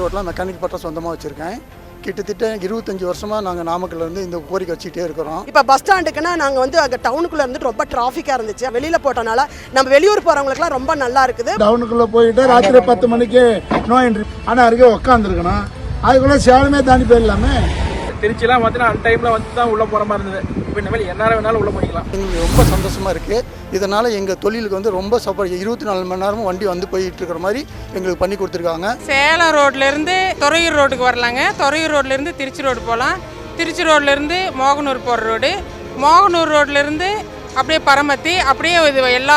ரோட்டில் மெக்கானிக் பட்டம் சொந்தமாக வச்சுருக்கேன். கிட்டத்தட்ட இருபத்தஞ்சி வருஷமாக நாங்கள் நாமக்கல்ல இருந்து இந்த கோரிக்கை வச்சுக்கிட்டே இருக்கிறோம். இப்போ பஸ் ஸ்டாண்டுக்குன்னா நாங்கள் வந்து அங்கே டவுனுக்குள்ளே இருந்துட்டு ரொம்ப டிராஃபிக்காக இருந்துச்சு. வெளியில் போட்டனால நம்ம வெளியூர் போகிறவங்களுக்குலாம் ரொம்ப நல்லா இருக்குது. டவுனுக்குள்ள போயிட்டு ராத்திரி பத்து மணிக்கு நோ என்ட்ரி ஆனால் அருகே உக்காந்துருக்கணும். அதுக்குள்ள சேலமே தாண்டி போயிடலாமே. திருச்சிலாம் பார்த்தீங்கன்னா அன் டைமில் வந்து தான் உள்ளே போகிற மாதிரி இருந்தது. இப்போ இனிமேல் என்ன வேணாலும் உள்ளே போய்க்கலாம். எங்களுக்கு ரொம்ப சந்தோஷமாக இருக்குது இதனால் எங்கள் தொழிலுக்கு வந்து ரொம்ப சப்போர்ட் இருபத்தி நாலு மணி நேரமும் வண்டி வந்து போயிட்டு இருக்கிற மாதிரி எங்களுக்கு பண்ணி கொடுத்துருக்காங்க. சேலம் ரோட்லேருந்து துறையூர் ரோட்டுக்கு வரலாங்க. துறையூர் ரோட்லேருந்து திருச்சி ரோடு போகலாம். திருச்சி ரோட்லேருந்து மோகனூர் போகிற ரோடு. மோகனூர் ரோட்லேருந்து அப்படியே பரமத்தி அப்படியே இது எல்லா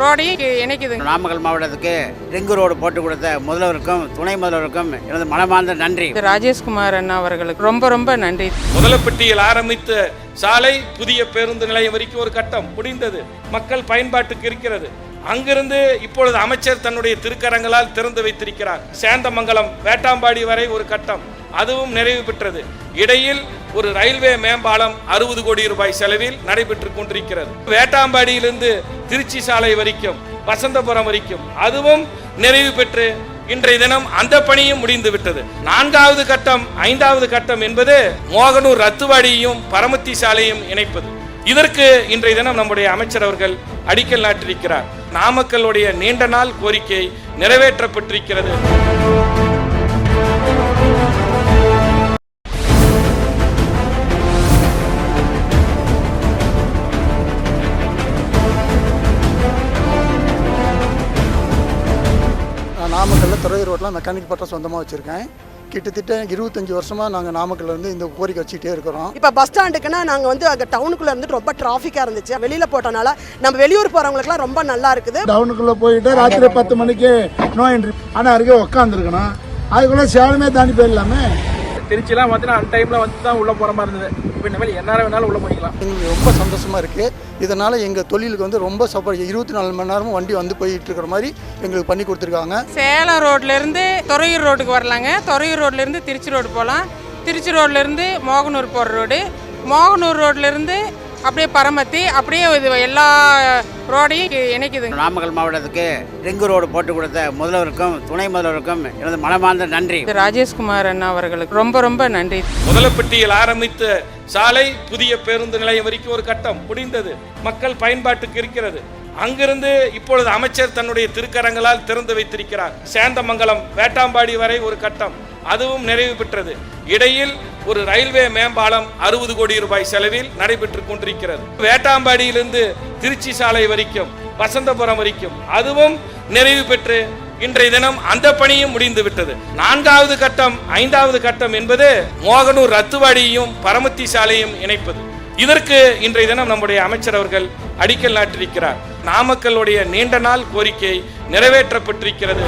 ரோடையும் இணைக்குதுங்க நாமக்கல் மாவட்டத்துக்கு ரிங்கு ரோடு போட்டு கொடுத்த முதல்வருக்கும் துணை முதல்வருக்கும் எனது மனமார்ந்த நன்றி. ராஜேஷ்குமார் அண்ணா அவர்களுக்கு ரொம்ப ரொம்ப நன்றி. முதலப்பட்டியில் ஆரம்பித்த சாலை புதிய பேருந்து நிலையம் வரைக்கும் ஒரு கட்டம் முடிந்தது. மக்கள் பயன்பாட்டுக்கு இருக்கிறது. அங்கிருந்து இப்பொழுது அமைச்சர் தன்னுடைய திருக்கரங்களால் திறந்து வைத்திருக்கிறார். சேந்தமங்கலம் வேட்டாம்பாடி வரை ஒரு கட்டம். அதுவும் நிறைவு பெற்றது. இடையில் ஒரு ரயில்வே மேம்பாலம் அறுபது கோடி ரூபாய் செலவில் நடைபெற்று கொண்டிருக்கிறது. வேட்டாம்பாடியிலிருந்து திருச்சி சாலை வரைக்கும் வசந்தபுரம் வரைக்கும் அதுவும் நிறைவு பெற்று இன்றைய தினம் அந்த பணியும் முடிந்து விட்டது. நான்காவது கட்டம் ஐந்தாவது கட்டம் என்பது மோகனூர் ரத்துவாடியையும் பரமத்தி சாலையும் இணைப்பது. இதற்கு இன்றைய தினம் நம்முடைய அமைச்சர் அவர்கள் அடிக்கல் நாட்டிருக்கிறார் நாமக்கல்லுடைய நீண்ட நாள் கோரிக்கை நிறைவேற்றப்பட்டிருக்கிறது. துறையூர் ரோட்டில் மெக்கானிக் பட்டம் சொந்தமாக வச்சுருக்கேன். கிட்டத்தட்ட இருபத்தஞ்சி வருஷமாக நாங்கள் நாமக்கல்ல இருந்து இந்த கோரிக்கை வச்சுக்கிட்டே இருக்கிறோம். இப்போ பஸ் ஸ்டாண்டுக்குன்னா நாங்கள் வந்து அங்கே டவுனுக்குள்ளே இருந்துட்டு ரொம்ப டிராஃபிக்காக இருந்துச்சு. வெளியில் போட்டனால நம்ம வெளியூர் போகிறவங்களுக்குலாம் ரொம்ப நல்லா இருக்குது. டவுனுக்குள்ள போயிட்டு ராத்திரி பத்து மணிக்கு நோ என்ட்ரி ஆனால் அருகே உக்காந்துருக்கணும். அதுக்குள்ள சேலமே தாண்டி போயிடலாமே. திருச்சிலாம் பார்த்தீங்கன்னா அன் டைமில் வந்து தான் உள்ளே போகிற மாதிரி இருந்தது. இப்போ இனிமேல் என்ன வேணாலும் உள்ளே போய்க்கலாம். எங்களுக்கு ரொம்ப சந்தோஷமாக இருக்குது இதனால் எங்கள் தொழிலுக்கு வந்து ரொம்ப சப்போர்ட் இருபத்தி நாலு மணி நேரமும் வண்டி வந்து போயிட்டு இருக்கிற மாதிரி எங்களுக்கு பண்ணி கொடுத்துருக்காங்க. சேலம் ரோட்லேருந்து துறையூர் ரோட்டுக்கு வரலாங்க. துறையூர் ரோட்லேருந்து திருச்சி ரோடு போகலாம். திருச்சி ரோட்லேருந்து மோகனூர் போகிற ரோடு. மோகனூர் ரோட்லேருந்து அப்படியே பரமத்தி அப்படியே இது எல்லா ரோடையும் இணைக்குதுங்க நாமக்கல் மாவட்டத்துக்கு ரிங்கு ரோடு போட்டு கொடுத்த முதல்வருக்கும் துணை முதல்வருக்கும் எனது மனமார்ந்த நன்றி. ராஜேஷ்குமார் அண்ணா அவர்களுக்கு ரொம்ப ரொம்ப நன்றி. முதலப்பட்டியில் ஆரம்பித்த சாலை புதிய பேருந்து நிலையம் வரைக்கும் ஒரு கட்டம் முடிந்தது. மக்கள் பயன்பாட்டுக்கு இருக்கிறது. அங்கிருந்து இப்பொழுது அமைச்சர் தன்னுடைய திருக்கரங்களால் திறந்து வைத்திருக்கிறார். சேந்தமங்கலம் வேட்டாம்பாடி வரை ஒரு கட்டம். அதுவும் நிறைவு பெற்றது. இடையில் ஒரு ரயில்வே மேம்பாலம் அறுபது கோடி ரூபாய் செலவில் நடைபெற்று கொண்டிருக்கிறது. வேட்டாம்பாடியிலிருந்து திருச்சி சாலை வரைக்கும் வசந்தபுரம் வரைக்கும் அதுவும் நிறைவு பெற்று இன்றைய தினம் அந்த பணியும் முடிந்து விட்டது. நான்காவது கட்டம் ஐந்தாவது கட்டம் என்பது மோகனூர் ரத்துவாடியையும் பரமத்தி சாலையும் இணைப்பது. இதற்கு இன்றைய தினம் நம்முடைய அமைச்சர் அவர்கள் அடிக்கல் நாட்டிருக்கிறார் நாமக்கல்லுடைய நீண்ட நாள் கோரிக்கை நிறைவேற்றப்பட்டிருக்கிறது.